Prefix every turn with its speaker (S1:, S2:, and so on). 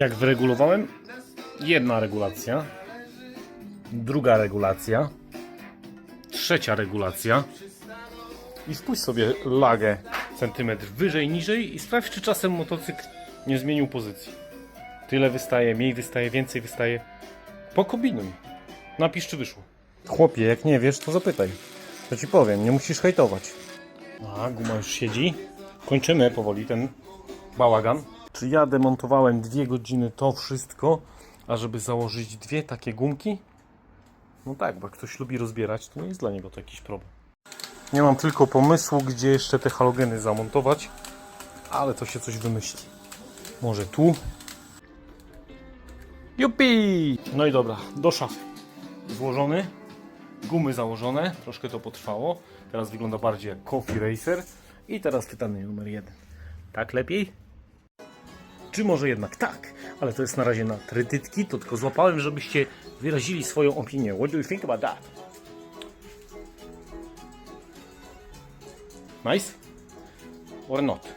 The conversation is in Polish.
S1: Jak wyregulowałem, jedna regulacja, druga regulacja, trzecia regulacja i spójrz sobie lagę centymetr wyżej, niżej i sprawdź, czy czasem motocykl nie zmienił pozycji. Tyle wystaje, mniej wystaje, więcej wystaje. Pokombinuj. Napisz, czy wyszło. Chłopie, jak nie wiesz, to zapytaj. To ci powiem, nie musisz hejtować. A, guma już siedzi. Kończymy powoli ten bałagan. Czy ja demontowałem dwie godziny to wszystko, a żeby założyć dwie takie gumki? No tak, bo jak ktoś lubi rozbierać, to nie jest dla niego to jakiś problem. Nie mam tylko pomysłu, gdzie jeszcze te halogeny zamontować, ale to się coś wymyśli. Może tu? Jupi! No i dobra, do szafy. Złożony, gumy założone, troszkę to potrwało. Teraz wygląda bardziej jak Coffee Racer. I teraz pytanie numer jeden. Tak lepiej? Czy może jednak tak? Ale to jest na razie na trytytki, to tylko złapałem, żebyście wyrazili swoją opinię. What do you think about that? Nice? Or not?